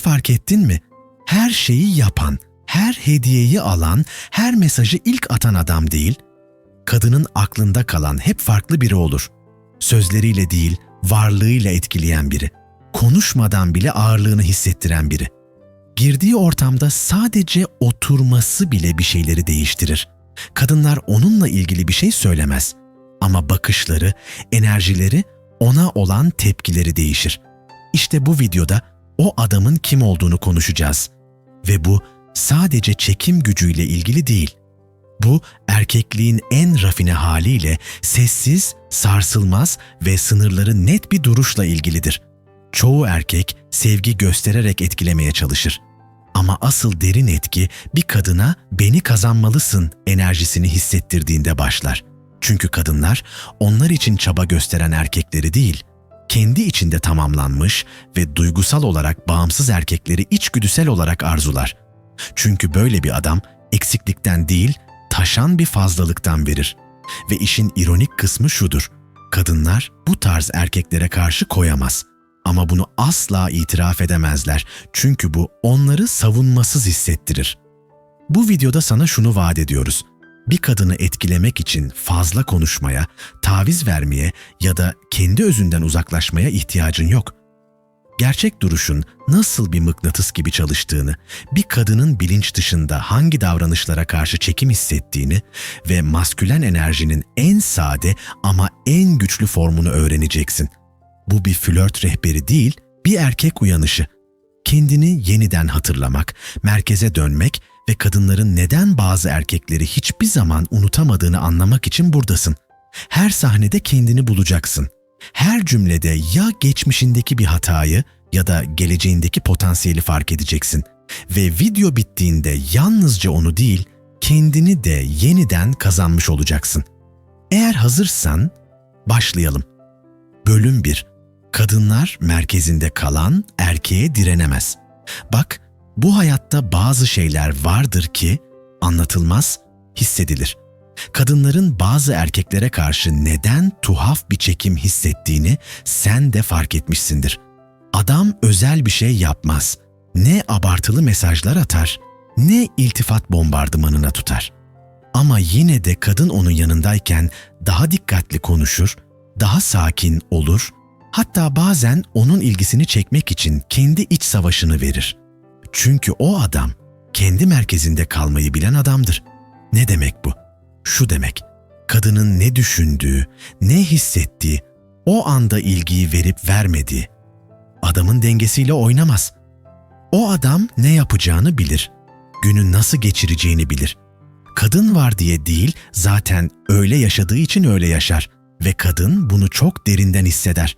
Hiç fark ettin mi? Her şeyi yapan, her hediyeyi alan, her mesajı ilk atan adam değil, kadının aklında kalan hep farklı biri olur. Sözleriyle değil, varlığıyla etkileyen biri. Konuşmadan bile ağırlığını hissettiren biri. Girdiği ortamda sadece oturması bile bir şeyleri değiştirir. Kadınlar onunla ilgili bir şey söylemez ama bakışları, enerjileri, ona olan tepkileri değişir. İşte bu videoda o adamın kim olduğunu konuşacağız. Ve bu sadece çekim gücüyle ilgili değil. Bu erkekliğin en rafine haliyle sessiz, sarsılmaz ve sınırları net bir duruşla ilgilidir. Çoğu erkek sevgi göstererek etkilemeye çalışır. Ama asıl derin etki bir kadına beni kazanmalısın enerjisini hissettirdiğinde başlar. Çünkü kadınlar onlar için çaba gösteren erkekleri değil, kendi içinde tamamlanmış ve duygusal olarak bağımsız erkekleri içgüdüsel olarak arzular. Çünkü böyle bir adam eksiklikten değil, taşan bir fazlalıktan verir. Ve işin ironik kısmı şudur. Kadınlar bu tarz erkeklere karşı koyamaz. Ama bunu asla itiraf edemezler. Çünkü bu onları savunmasız hissettirir. Bu videoda sana şunu vaat ediyoruz. Bir kadını etkilemek için fazla konuşmaya, taviz vermeye ya da kendi özünden uzaklaşmaya ihtiyacın yok. Gerçek duruşun nasıl bir mıknatıs gibi çalıştığını, bir kadının bilinç dışında hangi davranışlara karşı çekim hissettiğini ve maskülen enerjinin en sade ama en güçlü formunu öğreneceksin. Bu bir flört rehberi değil, bir erkek uyanışı. Kendini yeniden hatırlamak, merkeze dönmek ve kadınların neden bazı erkekleri hiçbir zaman unutamadığını anlamak için buradasın. Her sahnede kendini bulacaksın. Her cümlede ya geçmişindeki bir hatayı ya da geleceğindeki potansiyeli fark edeceksin. Ve video bittiğinde yalnızca onu değil, kendini de yeniden kazanmış olacaksın. Eğer hazırsan başlayalım. Bölüm 1. Kadınlar merkezinde kalan erkeğe direnemez. Bak, bu hayatta bazı şeyler vardır ki anlatılmaz, hissedilir. Kadınların bazı erkeklere karşı neden tuhaf bir çekim hissettiğini sen de fark etmişsindir. Adam özel bir şey yapmaz. Ne abartılı mesajlar atar, ne iltifat bombardımanına tutar. Ama yine de kadın onun yanındayken daha dikkatli konuşur, daha sakin olur, hatta bazen onun ilgisini çekmek için kendi iç savaşını verir. Çünkü o adam kendi merkezinde kalmayı bilen adamdır. Ne demek bu? Şu demek, kadının ne düşündüğü, ne hissettiği, o anda ilgiyi verip vermediği. Adamın dengesiyle oynamaz. O adam ne yapacağını bilir. Günü nasıl geçireceğini bilir. Kadın var diye değil, zaten öyle yaşadığı için öyle yaşar ve kadın bunu çok derinden hisseder.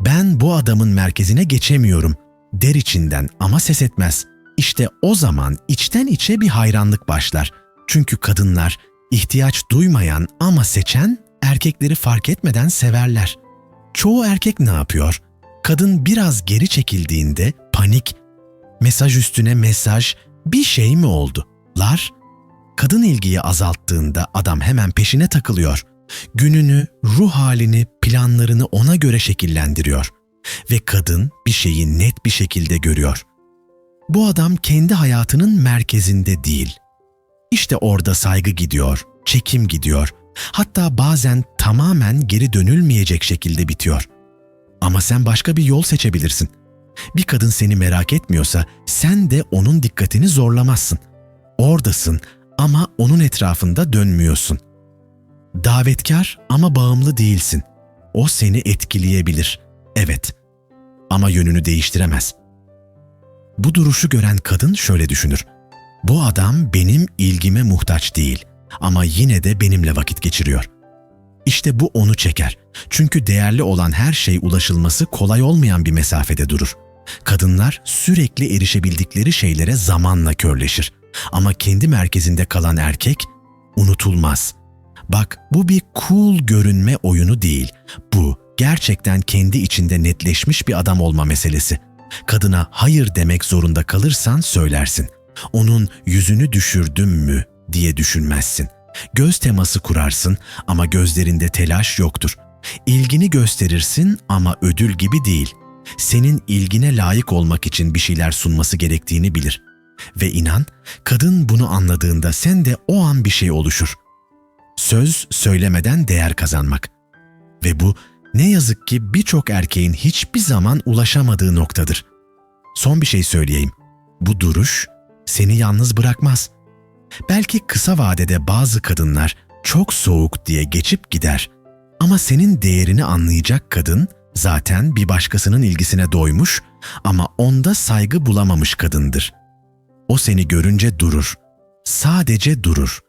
Ben bu adamın merkezine geçemiyorum der içinden ama ses etmez. İşte o zaman içten içe bir hayranlık başlar. Çünkü kadınlar ihtiyaç duymayan ama seçen erkekleri fark etmeden severler. Çoğu erkek ne yapıyor? Kadın biraz geri çekildiğinde panik, mesaj üstüne mesaj, bir şey mi oldu? Lar, kadın ilgiyi azalttığında adam hemen peşine takılıyor. Gününü, ruh halini, planlarını ona göre şekillendiriyor. Ve kadın bir şeyi net bir şekilde görüyor. Bu adam kendi hayatının merkezinde değil. İşte orada saygı gidiyor, çekim gidiyor. Hatta bazen tamamen geri dönülmeyecek şekilde bitiyor. Ama sen başka bir yol seçebilirsin. Bir kadın seni merak etmiyorsa sen de onun dikkatini zorlamazsın. Oradasın ama onun etrafında dönmüyorsun. Davetkar ama bağımlı değilsin. O seni etkileyebilir. Evet. Ama yönünü değiştiremez. Bu duruşu gören kadın şöyle düşünür. Bu adam benim ilgime muhtaç değil ama yine de benimle vakit geçiriyor. İşte bu onu çeker. Çünkü değerli olan her şey ulaşılması kolay olmayan bir mesafede durur. Kadınlar sürekli erişebildikleri şeylere zamanla körleşir. Ama kendi merkezinde kalan erkek unutulmaz. Bak bu bir cool görünme oyunu değil. Bu gerçekten kendi içinde netleşmiş bir adam olma meselesi. Kadına hayır demek zorunda kalırsan söylersin. Onun yüzünü düşürdüm mü diye düşünmezsin. Göz teması kurarsın ama gözlerinde telaş yoktur. İlgini gösterirsin ama ödül gibi değil. senin ilgine layık olmak için bir şeyler sunması gerektiğini bilir. Ve inan, kadın bunu anladığında sen de o an bir şey oluşur. Söz söylemeden değer kazanmak. Ve bu ne yazık ki birçok erkeğin hiçbir zaman ulaşamadığı noktadır. Son bir şey söyleyeyim. Bu duruş seni yalnız bırakmaz. Belki kısa vadede bazı kadınlar çok soğuk diye geçip gider. Ama senin değerini anlayacak kadın zaten bir başkasının ilgisine doymuş ama onda saygı bulamamış kadındır. O seni görünce durur. Sadece durur.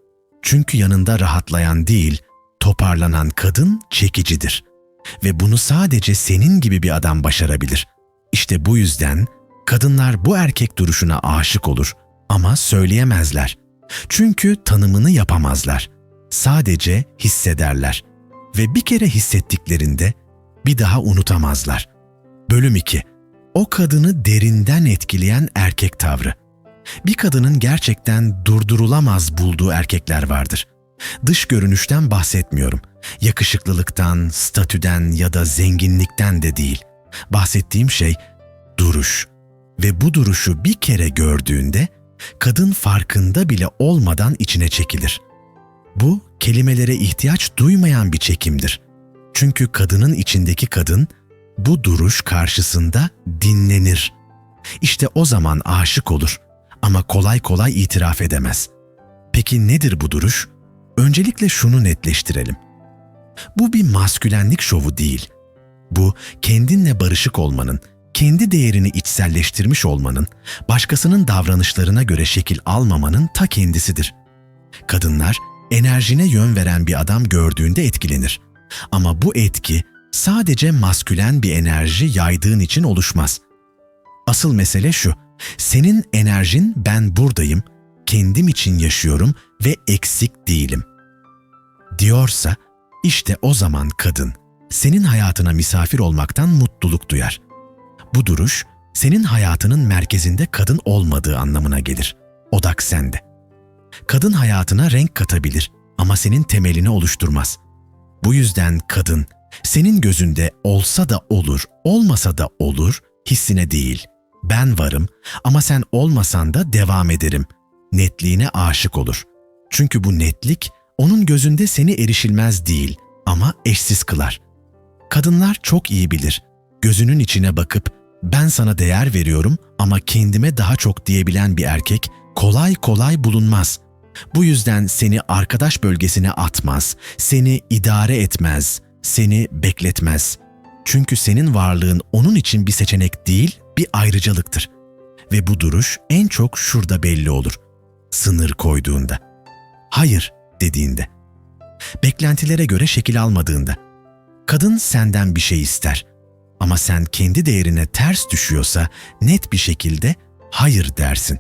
Çünkü yanında rahatlayan değil, toparlanan kadın çekicidir. Ve bunu sadece senin gibi bir adam başarabilir. İşte bu yüzden kadınlar bu erkek duruşuna aşık olur ama söyleyemezler. Çünkü tanımını yapamazlar. Sadece hissederler ve bir kere hissettiklerinde bir daha unutamazlar. Bölüm 2. O kadını derinden etkileyen erkek tavrı. Bir kadının gerçekten durdurulamaz bulduğu erkekler vardır. Dış görünüşten bahsetmiyorum. Yakışıklılıktan, statüden ya da zenginlikten de değil. Bahsettiğim şey duruş. Ve bu duruşu bir kere gördüğünde kadın farkında bile olmadan içine çekilir. Bu kelimelere ihtiyaç duymayan bir çekimdir. Çünkü kadının içindeki kadın bu duruş karşısında dinlenir. İşte o zaman aşık olur ama kolay kolay itiraf edemez. Peki nedir bu duruş? Öncelikle şunu netleştirelim. Bu bir maskülenlik şovu değil. Bu kendinle barışık olmanın, kendi değerini içselleştirmiş olmanın, başkasının davranışlarına göre şekil almamanın ta kendisidir. Kadınlar enerjine yön veren bir adam gördüğünde etkilenir. Ama bu etki sadece maskülen bir enerji yaydığın için oluşmaz. Asıl mesele şu, senin enerjin ben buradayım, kendim için yaşıyorum ve eksik değilim. Diyorsa, işte o zaman kadın, senin hayatına misafir olmaktan mutluluk duyar. Bu duruş, senin hayatının merkezinde kadın olmadığı anlamına gelir. Odak sende. Kadın hayatına renk katabilir ama senin temelini oluşturmaz. Bu yüzden kadın, senin gözünde olsa da olur, olmasa da olur, hissine değil. Ben varım ama sen olmasan da devam ederim. Netliğine aşık olur. Çünkü bu netlik onun gözünde seni erişilmez değil ama eşsiz kılar. Kadınlar çok iyi bilir. Gözünün içine bakıp ben sana değer veriyorum ama kendime daha çok diyebilen bir erkek kolay kolay bulunmaz. Bu yüzden seni arkadaş bölgesine atmaz, seni idare etmez, seni bekletmez. Çünkü senin varlığın onun için bir seçenek değil, bir ayrıcalıktır. Ve bu duruş en çok şurada belli olur. Sınır koyduğunda. Hayır dediğinde. Beklentilere göre şekil almadığında. Kadın senden bir şey ister. Ama sen kendi değerine ters düşüyorsa net bir şekilde hayır dersin.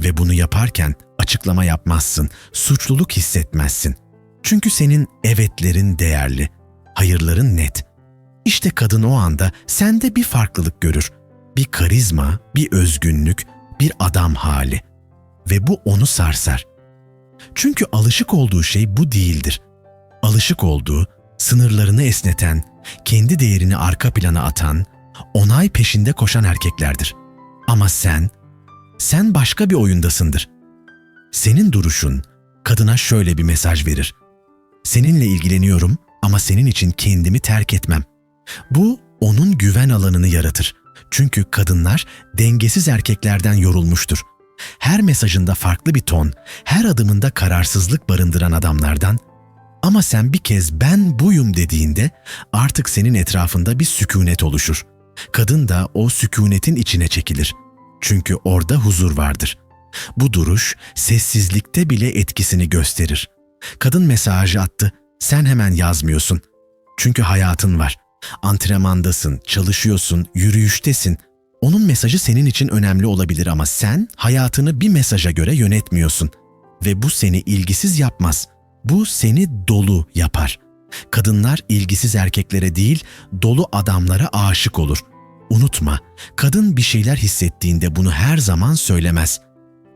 Ve bunu yaparken açıklama yapmazsın, suçluluk hissetmezsin. Çünkü senin evetlerin değerli, hayırların net. İşte kadın o anda sende bir farklılık görür. Bir karizma, bir özgünlük, bir adam hali. Ve bu onu sarsar. Çünkü alışık olduğu şey bu değildir. Alışık olduğu, sınırlarını esneten, kendi değerini arka plana atan, onay peşinde koşan erkeklerdir. Ama sen, sen başka bir oyundasındır. Senin duruşun kadına şöyle bir mesaj verir. Seninle ilgileniyorum ama senin için kendimi terk etmem. Bu onun güven alanını yaratır. Çünkü kadınlar dengesiz erkeklerden yorulmuştur. Her mesajında farklı bir ton, her adımında kararsızlık barındıran adamlardan ama sen bir kez ben buyum dediğinde artık senin etrafında bir sükunet oluşur. Kadın da o sükunetin içine çekilir. Çünkü orada huzur vardır. Bu duruş sessizlikte bile etkisini gösterir. Kadın mesajı attı. Sen hemen yazmıyorsun. Çünkü hayatın var. Antrenmandasın, çalışıyorsun, yürüyüştesin. Onun mesajı senin için önemli olabilir ama sen hayatını bir mesaja göre yönetmiyorsun. Ve bu seni ilgisiz yapmaz. Bu seni dolu yapar. Kadınlar ilgisiz erkeklere değil, dolu adamlara aşık olur. Unutma, kadın bir şeyler hissettiğinde bunu her zaman söylemez.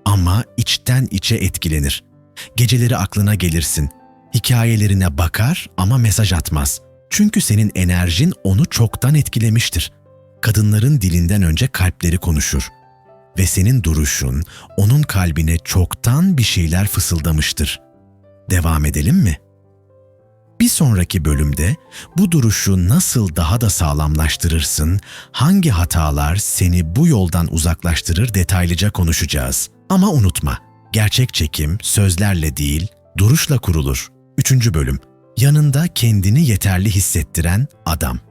Ama içten içe etkilenir. Geceleri aklına gelirsin. Hikayelerine bakar ama mesaj atmaz. Çünkü senin enerjin onu çoktan etkilemiştir. Kadınların dilinden önce kalpleri konuşur ve senin duruşun onun kalbine çoktan bir şeyler fısıldamıştır. Devam edelim mi? Bir sonraki bölümde bu duruşu nasıl daha da sağlamlaştırırsın, hangi hatalar seni bu yoldan uzaklaştırır detaylıca konuşacağız. Ama unutma, gerçek çekim sözlerle değil, duruşla kurulur. Üçüncü bölüm, yanında kendini yeterli hissettiren adam.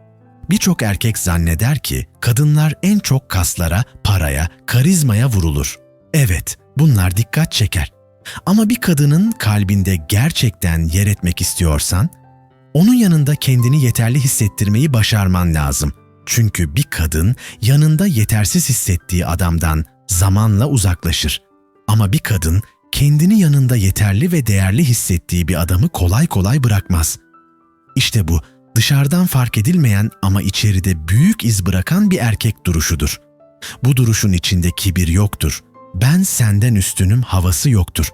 Birçok erkek zanneder ki kadınlar en çok kaslara, paraya, karizmaya vurulur. Evet, bunlar dikkat çeker. Ama bir kadının kalbinde gerçekten yer etmek istiyorsan, onun yanında kendini yeterli hissettirmeyi başarman lazım. Çünkü bir kadın yanında yetersiz hissettiği adamdan zamanla uzaklaşır. Ama bir kadın kendini yanında yeterli ve değerli hissettiği bir adamı kolay kolay bırakmaz. İşte bu dışarıdan fark edilmeyen ama içeride büyük iz bırakan bir erkek duruşudur. Bu duruşun içinde kibir yoktur. Ben senden üstünüm havası yoktur.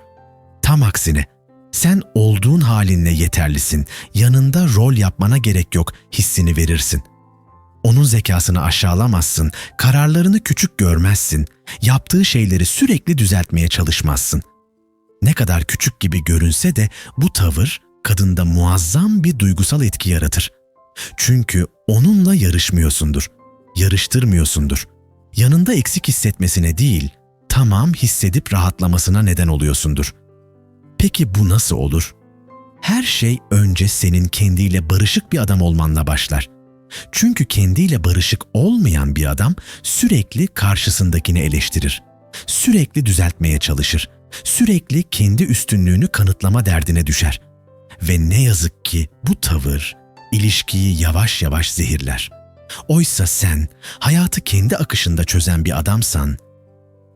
Tam aksine sen olduğun halinle yeterlisin. Yanında rol yapmana gerek yok hissini verirsin. Onun zekasını aşağılamazsın, kararlarını küçük görmezsin, yaptığı şeyleri sürekli düzeltmeye çalışmazsın. Ne kadar küçük gibi görünse de bu tavır kadında muazzam bir duygusal etki yaratır. Çünkü onunla yarışmıyorsundur, yarıştırmıyorsundur. Yanında eksik hissetmesine değil, tamam hissedip rahatlamasına neden oluyorsundur. Peki bu nasıl olur? Her şey önce senin kendiyle barışık bir adam olmanla başlar. Çünkü kendiyle barışık olmayan bir adam sürekli karşısındakini eleştirir. Sürekli düzeltmeye çalışır. Sürekli kendi üstünlüğünü kanıtlama derdine düşer. Ve ne yazık ki bu tavır ilişkiyi yavaş yavaş zehirler. Oysa sen hayatı kendi akışında çözen bir adamsan,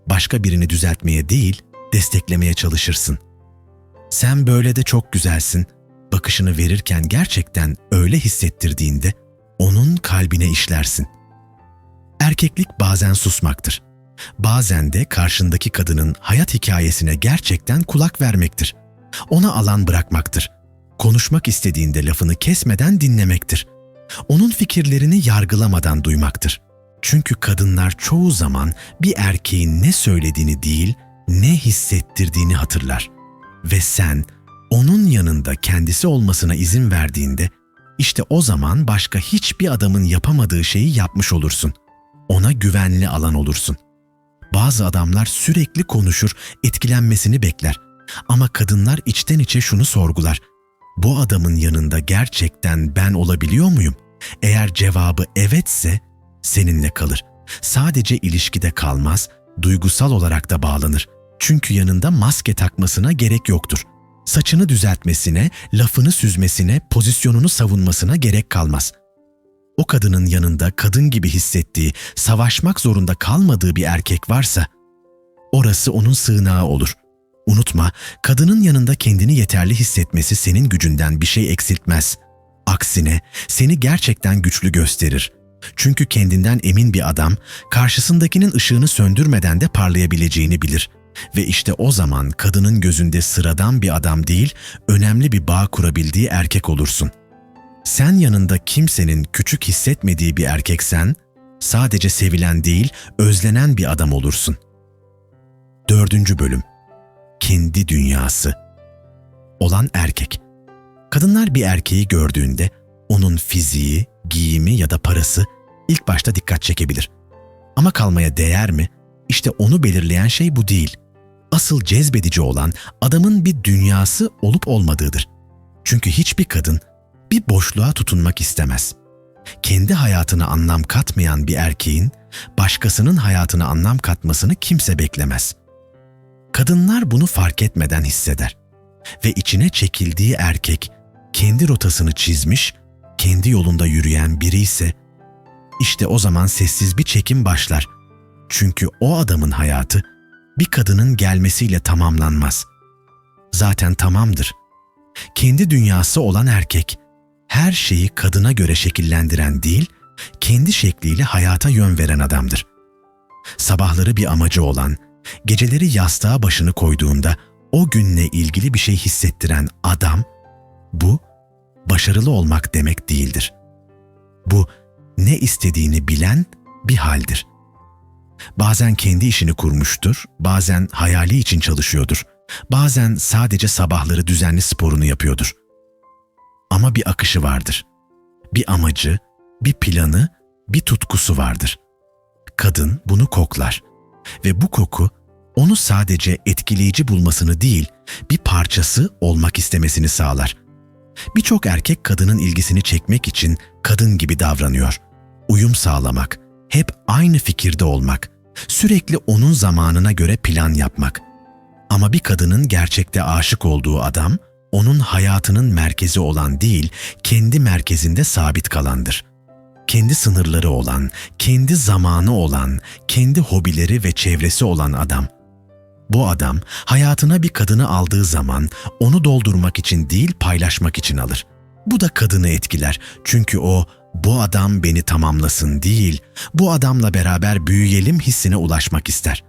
başka birini düzeltmeye değil, desteklemeye çalışırsın. Sen böyle de çok güzelsin. Bakışını verirken gerçekten öyle hissettirdiğinde onun kalbine işlersin. Erkeklik bazen susmaktır. Bazen de karşındaki kadının hayat hikayesine gerçekten kulak vermektir. Ona alan bırakmaktır. Konuşmak istediğinde lafını kesmeden dinlemektir. Onun fikirlerini yargılamadan duymaktır. Çünkü kadınlar çoğu zaman bir erkeğin ne söylediğini değil, ne hissettirdiğini hatırlar. Ve sen onun yanında kendisi olmasına izin verdiğinde işte o zaman başka hiçbir adamın yapamadığı şeyi yapmış olursun. Ona güvenli alan olursun. Bazı adamlar sürekli konuşur, etkilenmesini bekler. Ama kadınlar içten içe şunu sorgular. Bu adamın yanında gerçekten ben olabiliyor muyum? Eğer cevabı evetse seninle kalır. Sadece ilişkide kalmaz, duygusal olarak da bağlanır. Çünkü yanında maske takmasına gerek yoktur. Saçını düzeltmesine, lafını süzmesine, pozisyonunu savunmasına gerek kalmaz. O kadının yanında kadın gibi hissettiği, savaşmak zorunda kalmadığı bir erkek varsa, orası onun sığınağı olur. Unutma, kadının yanında kendini yeterli hissetmesi senin gücünden bir şey eksiltmez. Aksine seni gerçekten güçlü gösterir. Çünkü kendinden emin bir adam, karşısındakinin ışığını söndürmeden de parlayabileceğini bilir.'' Ve işte o zaman kadının gözünde sıradan bir adam değil, önemli bir bağ kurabildiği erkek olursun. Sen yanında kimsenin küçük hissetmediği bir erkeksen, sadece sevilen değil, özlenen bir adam olursun. Dördüncü bölüm Kendi dünyası Olan erkek Kadınlar bir erkeği gördüğünde onun fiziği, giyimi ya da parası ilk başta dikkat çekebilir. Ama kalmaya değer mi? İşte onu belirleyen şey bu değil asıl cezbedici olan adamın bir dünyası olup olmadığıdır. Çünkü hiçbir kadın bir boşluğa tutunmak istemez. Kendi hayatına anlam katmayan bir erkeğin başkasının hayatına anlam katmasını kimse beklemez. Kadınlar bunu fark etmeden hisseder ve içine çekildiği erkek kendi rotasını çizmiş, kendi yolunda yürüyen biri ise işte o zaman sessiz bir çekim başlar. Çünkü o adamın hayatı bir kadının gelmesiyle tamamlanmaz. Zaten tamamdır. Kendi dünyası olan erkek, her şeyi kadına göre şekillendiren değil, kendi şekliyle hayata yön veren adamdır. Sabahları bir amacı olan, geceleri yastığa başını koyduğunda o günle ilgili bir şey hissettiren adam, bu başarılı olmak demek değildir. Bu ne istediğini bilen bir haldir. Bazen kendi işini kurmuştur, bazen hayali için çalışıyordur. Bazen sadece sabahları düzenli sporunu yapıyordur. Ama bir akışı vardır. Bir amacı, bir planı, bir tutkusu vardır. Kadın bunu koklar ve bu koku onu sadece etkileyici bulmasını değil, bir parçası olmak istemesini sağlar. Birçok erkek kadının ilgisini çekmek için kadın gibi davranıyor. Uyum sağlamak, hep aynı fikirde olmak, sürekli onun zamanına göre plan yapmak. Ama bir kadının gerçekte aşık olduğu adam, onun hayatının merkezi olan değil, kendi merkezinde sabit kalandır. Kendi sınırları olan, kendi zamanı olan, kendi hobileri ve çevresi olan adam. Bu adam hayatına bir kadını aldığı zaman onu doldurmak için değil paylaşmak için alır. Bu da kadını etkiler çünkü o bu adam beni tamamlasın değil, bu adamla beraber büyüyelim hissine ulaşmak ister.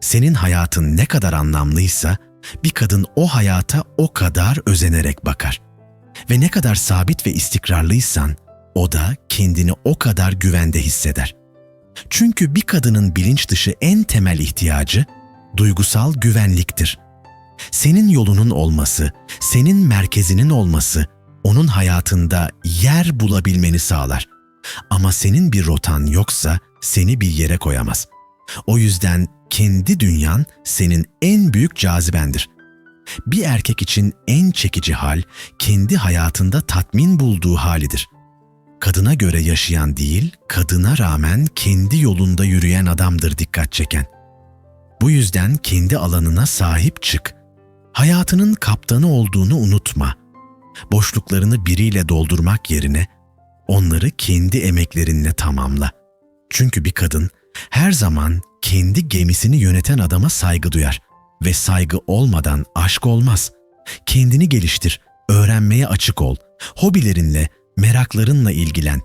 Senin hayatın ne kadar anlamlıysa bir kadın o hayata o kadar özenerek bakar. Ve ne kadar sabit ve istikrarlıysan o da kendini o kadar güvende hisseder. Çünkü bir kadının bilinç dışı en temel ihtiyacı duygusal güvenliktir. Senin yolunun olması, senin merkezinin olması onun hayatında yer bulabilmeni sağlar. Ama senin bir rotan yoksa seni bir yere koyamaz. O yüzden kendi dünyan senin en büyük cazibendir. Bir erkek için en çekici hal kendi hayatında tatmin bulduğu halidir. Kadına göre yaşayan değil, kadına rağmen kendi yolunda yürüyen adamdır dikkat çeken. Bu yüzden kendi alanına sahip çık. Hayatının kaptanı olduğunu unutma. Boşluklarını biriyle doldurmak yerine onları kendi emeklerinle tamamla. Çünkü bir kadın her zaman kendi gemisini yöneten adama saygı duyar ve saygı olmadan aşk olmaz. Kendini geliştir, öğrenmeye açık ol, hobilerinle, meraklarınla ilgilen.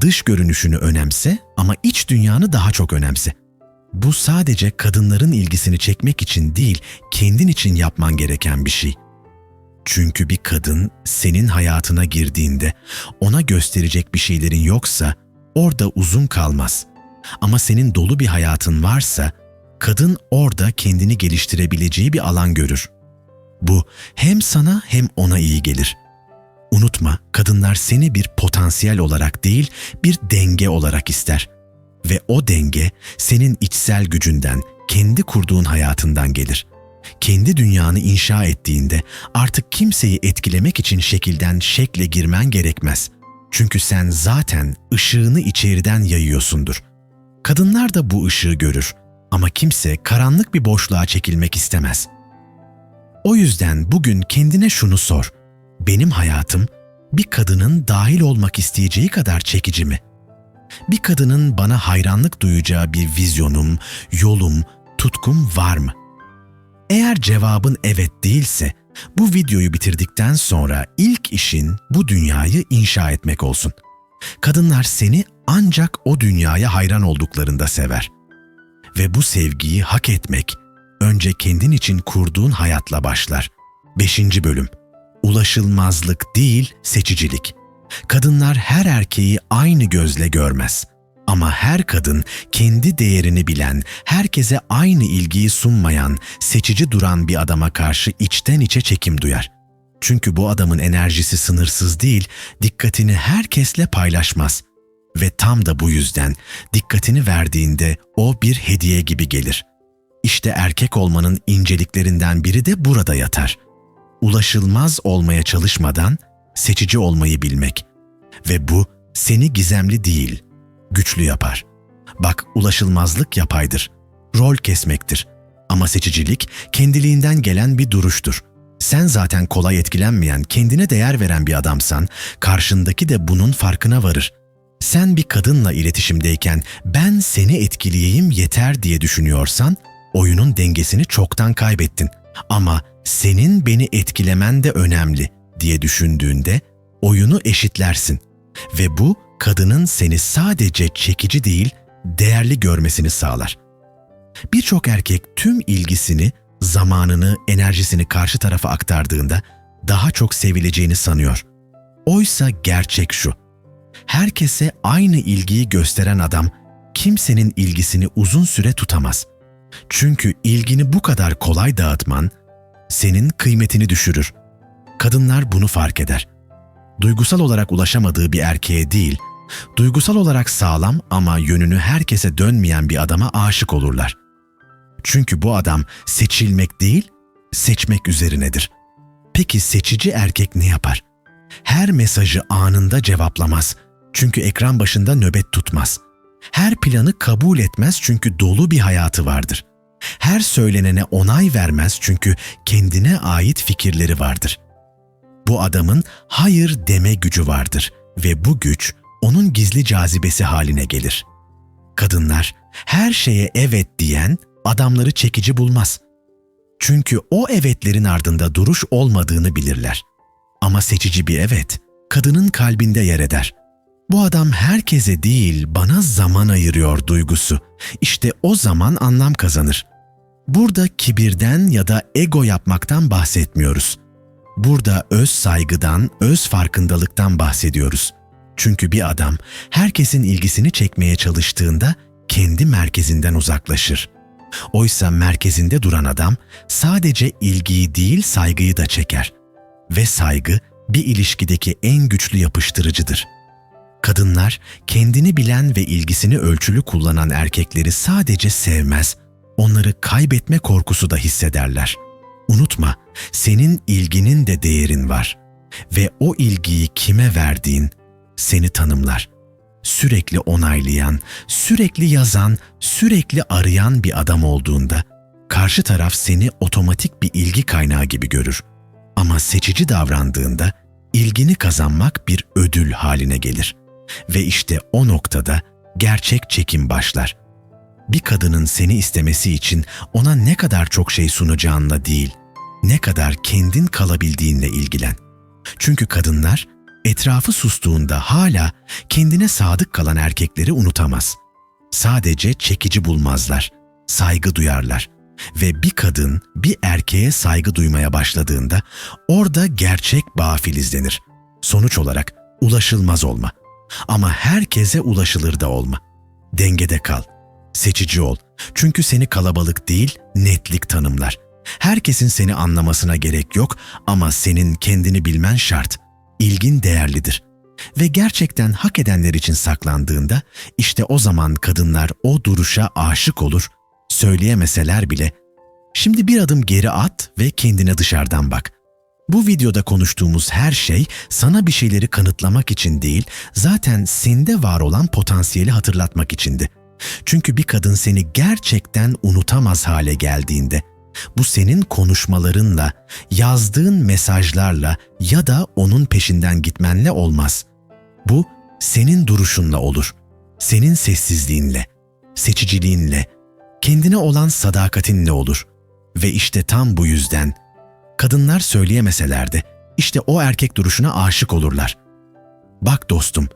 Dış görünüşünü önemse ama iç dünyanı daha çok önemse. Bu sadece kadınların ilgisini çekmek için değil, kendin için yapman gereken bir şey. Çünkü bir kadın senin hayatına girdiğinde ona gösterecek bir şeylerin yoksa orada uzun kalmaz. Ama senin dolu bir hayatın varsa kadın orada kendini geliştirebileceği bir alan görür. Bu hem sana hem ona iyi gelir. Unutma, kadınlar seni bir potansiyel olarak değil, bir denge olarak ister. Ve o denge senin içsel gücünden, kendi kurduğun hayatından gelir. Kendi dünyanı inşa ettiğinde artık kimseyi etkilemek için şekilden şekle girmen gerekmez. Çünkü sen zaten ışığını içeriden yayıyorsundur. Kadınlar da bu ışığı görür ama kimse karanlık bir boşluğa çekilmek istemez. O yüzden bugün kendine şunu sor. Benim hayatım bir kadının dahil olmak isteyeceği kadar çekici mi? Bir kadının bana hayranlık duyacağı bir vizyonum, yolum, tutkum var mı? Eğer cevabın evet değilse, bu videoyu bitirdikten sonra ilk işin bu dünyayı inşa etmek olsun. Kadınlar seni ancak o dünyaya hayran olduklarında sever. Ve bu sevgiyi hak etmek önce kendin için kurduğun hayatla başlar. 5. bölüm. Ulaşılmazlık değil, seçicilik. Kadınlar her erkeği aynı gözle görmez. Ama her kadın kendi değerini bilen, herkese aynı ilgiyi sunmayan, seçici duran bir adama karşı içten içe çekim duyar. Çünkü bu adamın enerjisi sınırsız değil, dikkatini herkesle paylaşmaz. Ve tam da bu yüzden dikkatini verdiğinde o bir hediye gibi gelir. İşte erkek olmanın inceliklerinden biri de burada yatar. Ulaşılmaz olmaya çalışmadan seçici olmayı bilmek. Ve bu seni gizemli değil, güçlü yapar. Bak ulaşılmazlık yapaydır, rol kesmektir. Ama seçicilik kendiliğinden gelen bir duruştur. Sen zaten kolay etkilenmeyen, kendine değer veren bir adamsan, karşındaki de bunun farkına varır. Sen bir kadınla iletişimdeyken ben seni etkileyeyim yeter diye düşünüyorsan, oyunun dengesini çoktan kaybettin. Ama senin beni etkilemen de önemli diye düşündüğünde oyunu eşitlersin. Ve bu kadının seni sadece çekici değil, değerli görmesini sağlar. Birçok erkek tüm ilgisini, zamanını, enerjisini karşı tarafa aktardığında daha çok sevileceğini sanıyor. Oysa gerçek şu. Herkese aynı ilgiyi gösteren adam kimsenin ilgisini uzun süre tutamaz. Çünkü ilgini bu kadar kolay dağıtman senin kıymetini düşürür. Kadınlar bunu fark eder. Duygusal olarak ulaşamadığı bir erkeğe değil, duygusal olarak sağlam ama yönünü herkese dönmeyen bir adama aşık olurlar. Çünkü bu adam seçilmek değil, seçmek üzerinedir. Peki seçici erkek ne yapar? Her mesajı anında cevaplamaz. Çünkü ekran başında nöbet tutmaz. Her planı kabul etmez çünkü dolu bir hayatı vardır. Her söylenene onay vermez çünkü kendine ait fikirleri vardır. Bu adamın hayır deme gücü vardır ve bu güç onun gizli cazibesi haline gelir. Kadınlar her şeye evet diyen adamları çekici bulmaz. Çünkü o evetlerin ardında duruş olmadığını bilirler. Ama seçici bir evet, kadının kalbinde yer eder. Bu adam herkese değil bana zaman ayırıyor duygusu. İşte o zaman anlam kazanır. Burada kibirden ya da ego yapmaktan bahsetmiyoruz. Burada öz saygıdan, öz farkındalıktan bahsediyoruz. Çünkü bir adam herkesin ilgisini çekmeye çalıştığında kendi merkezinden uzaklaşır. Oysa merkezinde duran adam sadece ilgiyi değil saygıyı da çeker. Ve saygı bir ilişkideki en güçlü yapıştırıcıdır. Kadınlar kendini bilen ve ilgisini ölçülü kullanan erkekleri sadece sevmez, onları kaybetme korkusu da hissederler. Unutma, senin ilginin de değerin var ve o ilgiyi kime verdiğin seni tanımlar. Sürekli onaylayan, sürekli yazan, sürekli arayan bir adam olduğunda karşı taraf seni otomatik bir ilgi kaynağı gibi görür. Ama seçici davrandığında ilgini kazanmak bir ödül haline gelir. Ve işte o noktada gerçek çekim başlar. Bir kadının seni istemesi için ona ne kadar çok şey sunacağınla değil, ne kadar kendin kalabildiğinle ilgilen. Çünkü kadınlar etrafı sustuğunda hala kendine sadık kalan erkekleri unutamaz. Sadece çekici bulmazlar, saygı duyarlar. Ve bir kadın bir erkeğe saygı duymaya başladığında orada gerçek bağ filizlenir. Sonuç olarak ulaşılmaz olma. Ama herkese ulaşılır da olma. Dengede kal. Seçici ol. Çünkü seni kalabalık değil, netlik tanımlar. Herkesin seni anlamasına gerek yok ama senin kendini bilmen şart. İlgin değerlidir. Ve gerçekten hak edenler için saklandığında işte o zaman kadınlar o duruşa aşık olur, söyleyemeseler bile Şimdi bir adım geri at ve kendine dışarıdan bak. Bu videoda konuştuğumuz her şey sana bir şeyleri kanıtlamak için değil, zaten sende var olan potansiyeli hatırlatmak içindi. Çünkü bir kadın seni gerçekten unutamaz hale geldiğinde, bu senin konuşmalarınla, yazdığın mesajlarla ya da onun peşinden gitmenle olmaz. Bu senin duruşunla olur. Senin sessizliğinle, seçiciliğinle, kendine olan sadakatinle olur. Ve işte tam bu yüzden kadınlar söyleyemeseler de işte o erkek duruşuna aşık olurlar. Bak dostum,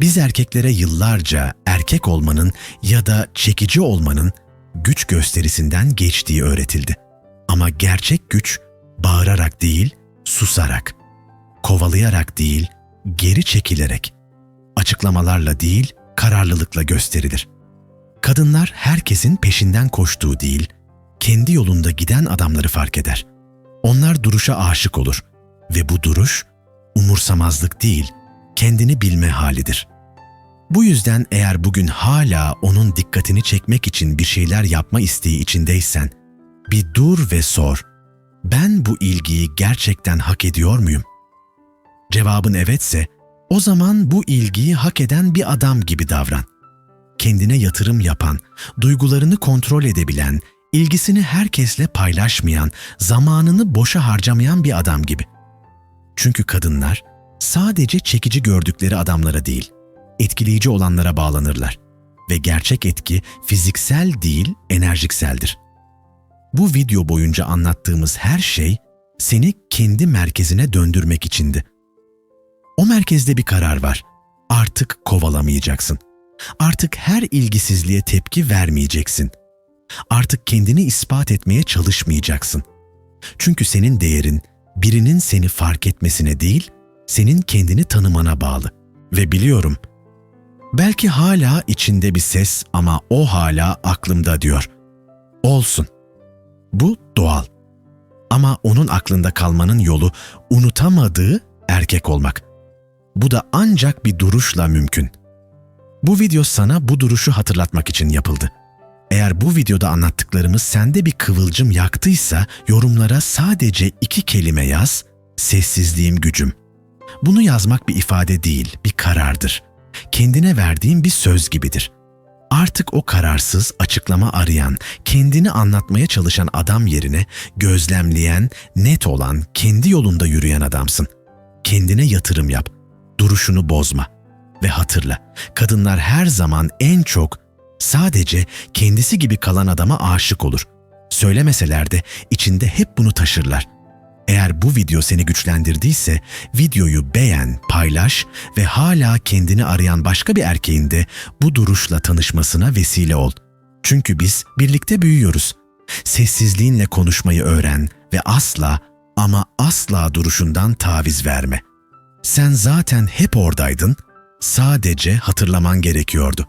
biz erkeklere yıllarca erkek olmanın ya da çekici olmanın güç gösterisinden geçtiği öğretildi. Ama gerçek güç bağırarak değil, susarak, kovalayarak değil, geri çekilerek, açıklamalarla değil, kararlılıkla gösterilir. Kadınlar herkesin peşinden koştuğu değil, kendi yolunda giden adamları fark eder. Onlar duruşa aşık olur ve bu duruş umursamazlık değil, kendini bilme halidir. Bu yüzden eğer bugün hala onun dikkatini çekmek için bir şeyler yapma isteği içindeysen, bir dur ve sor. Ben bu ilgiyi gerçekten hak ediyor muyum? Cevabın evetse, o zaman bu ilgiyi hak eden bir adam gibi davran. Kendine yatırım yapan, duygularını kontrol edebilen, ilgisini herkesle paylaşmayan, zamanını boşa harcamayan bir adam gibi. Çünkü kadınlar sadece çekici gördükleri adamlara değil, etkileyici olanlara bağlanırlar ve gerçek etki fiziksel değil, enerjikseldir. Bu video boyunca anlattığımız her şey seni kendi merkezine döndürmek içindi. O merkezde bir karar var. Artık kovalamayacaksın. Artık her ilgisizliğe tepki vermeyeceksin.'' Artık kendini ispat etmeye çalışmayacaksın. Çünkü senin değerin birinin seni fark etmesine değil, senin kendini tanımana bağlı. Ve biliyorum, Belki hala içinde bir ses ama o hala aklımda diyor. Olsun. Bu doğal. Ama onun aklında kalmanın yolu unutamadığı erkek olmak. Bu da ancak bir duruşla mümkün. Bu video sana bu duruşu hatırlatmak için yapıldı. Eğer bu videoda anlattıklarımız sende bir kıvılcım yaktıysa yorumlara sadece iki kelime yaz, sessizliğim gücüm. Bunu yazmak bir ifade değil, bir karardır. Kendine verdiğin bir söz gibidir. Artık o kararsız, açıklama arayan, kendini anlatmaya çalışan adam yerine gözlemleyen, net olan, kendi yolunda yürüyen adamsın. Kendine yatırım yap, duruşunu bozma ve hatırla. Kadınlar her zaman en çok sadece kendisi gibi kalan adama aşık olur. Söylemeseler de içinde hep bunu taşırlar. Eğer bu video seni güçlendirdiyse videoyu beğen, paylaş ve hala kendini arayan başka bir erkeğin de bu duruşla tanışmasına vesile ol. Çünkü biz birlikte büyüyoruz. Sessizliğinle konuşmayı öğren ve asla ama asla duruşundan taviz verme. Sen zaten hep oradaydın, sadece hatırlaman gerekiyordu.